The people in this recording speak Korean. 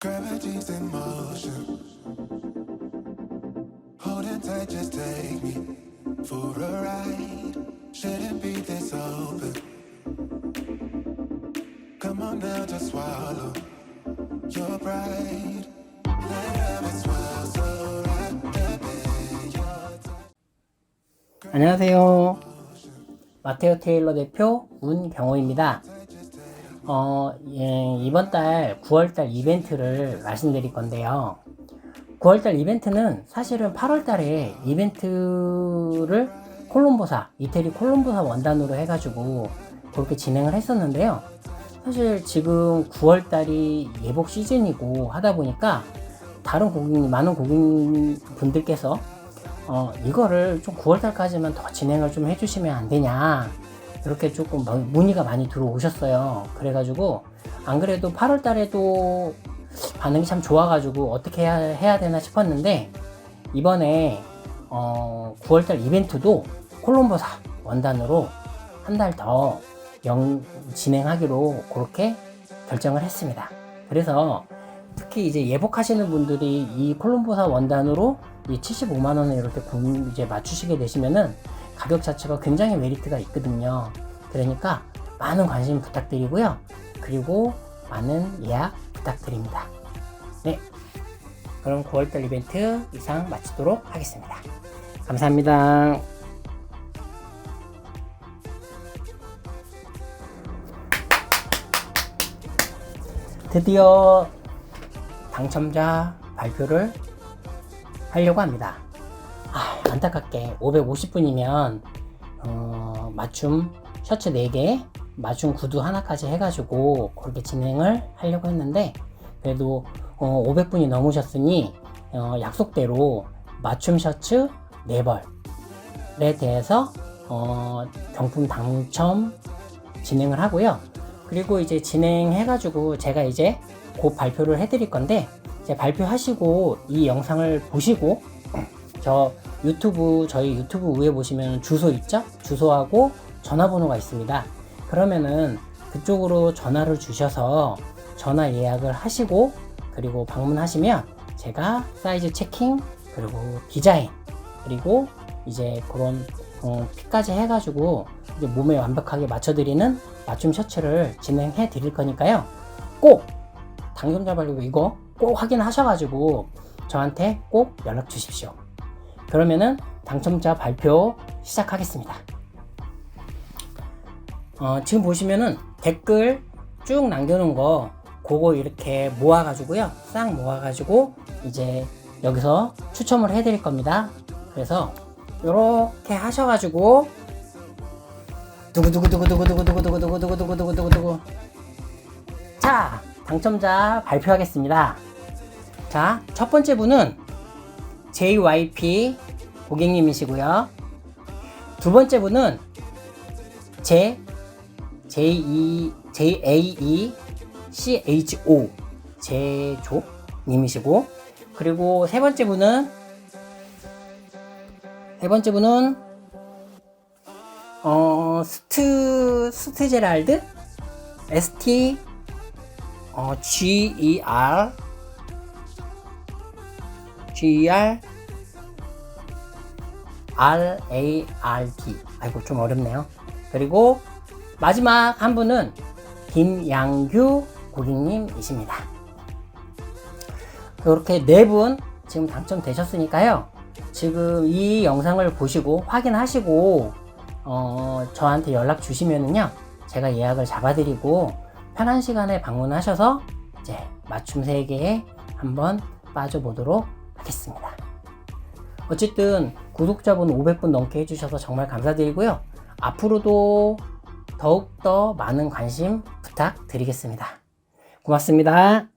Gravity's in motion. Holding tight, just take me for a ride. Shouldn't be this open. Come on now, just swallow your pride. Let heaven swell so rapidly. Your time. 안녕하세요. 마테오 테일러 대표 문경호입니다. 어, 예, 이번 달 9월달 이벤트를 말씀드릴 건데요. 9월달 이벤트는 사실은 8월달에 이벤트를 콜롬보사, 이태리 콜롬보사 원단으로 해가지고 그렇게 진행을 했었는데요. 사실 지금 9월달이 예복 시즌이고 하다 보니까 다른 고객님, 많은 고객분들께서 어, 이거를 좀 9월달까지만 더 진행을 좀 해주시면 안 되냐. 이렇게 조금 뭐 문의가 많이 들어오셨어요. 그래가지고, 안 그래도 8월 달에도 반응이 참 좋아가지고 어떻게 해야, 해야 되나 싶었는데, 이번에, 어, 9월 달 이벤트도 콜롬보사 원단으로 한 달 더 진행하기로 그렇게 결정을 했습니다. 그래서 특히 이제 예복하시는 분들이 이 콜롬보사 원단으로 이 75만 원에 이렇게 구- 이제 맞추시게 되시면은 가격 자체가 굉장히 메리트가 있거든요. 그러니까 많은 관심 부탁드리고요. 그리고 많은 예약 부탁드립니다. 네. 그럼 9월달 이벤트 이상 마치도록 하겠습니다. 감사합니다. 드디어 당첨자 발표를 하려고 합니다. 아, 안타깝게 550분이면 어, 맞춤 셔츠 4개, 맞춤 구두 하나까지 해가지고 그렇게 진행을 하려고 했는데 그래도 어, 500분이 넘으셨으니 어, 약속대로 맞춤 셔츠 4벌에 대해서 어, 경품 당첨 진행을 하고요. 그리고 이제 진행해가지고 제가 이제 곧 발표를 해드릴 건데 이제 발표하시고 이 영상을 보시고 저 유튜브 저희 유튜브 위에 보시면 주소 있죠? 주소하고 전화번호가 있습니다. 그러면은 그쪽으로 전화를 주셔서 전화 예약을 하시고 그리고 방문하시면 제가 사이즈 체킹 그리고 디자인 그리고 이제 그런 어, 핏까지 해가지고 이제 몸에 완벽하게 맞춰드리는 맞춤 셔츠를 진행해 드릴 거니까요. 꼭 당첨자 발표 이거 꼭 확인하셔가지고 저한테 꼭 연락 주십시오. 그러면은 당첨자 발표 시작하겠습니다. 어, 지금 보시면은 댓글 쭉 남겨놓은 거 그거 이렇게 모아가지고요. 싹 모아가지고 이제 여기서 추첨을 해드릴 겁니다. 그래서 이렇게 하셔가지고 두구두구두구두구두구두구두구두구두구두구두구두구 자 당첨자 발표하겠습니다. 자 첫 번째 분은 JYP 고객님이시고요. 두 번째 분은 제 J2 JAE CHO 제조 님이시고 그리고 세 번째 분은 세 번째 분은 어 스트 스트제랄드 ST 어 GER GER RART 아이고 좀 어렵네요. 그리고 마지막 한 분은 김양규 고객님이십니다. 이렇게 네 분 지금 당첨되셨으니까요. 지금 이 영상을 보시고 확인하시고 어, 저한테 연락 주시면은요. 제가 예약을 잡아드리고 편한 시간에 방문하셔서 이제 맞춤 세개에 한번 빠져보도록 하겠습니다. 어쨌든 구독자분 500분 넘게 해주셔서 정말 감사드리고요. 앞으로도 더욱더 많은 관심 부탁드리겠습니다. 고맙습니다.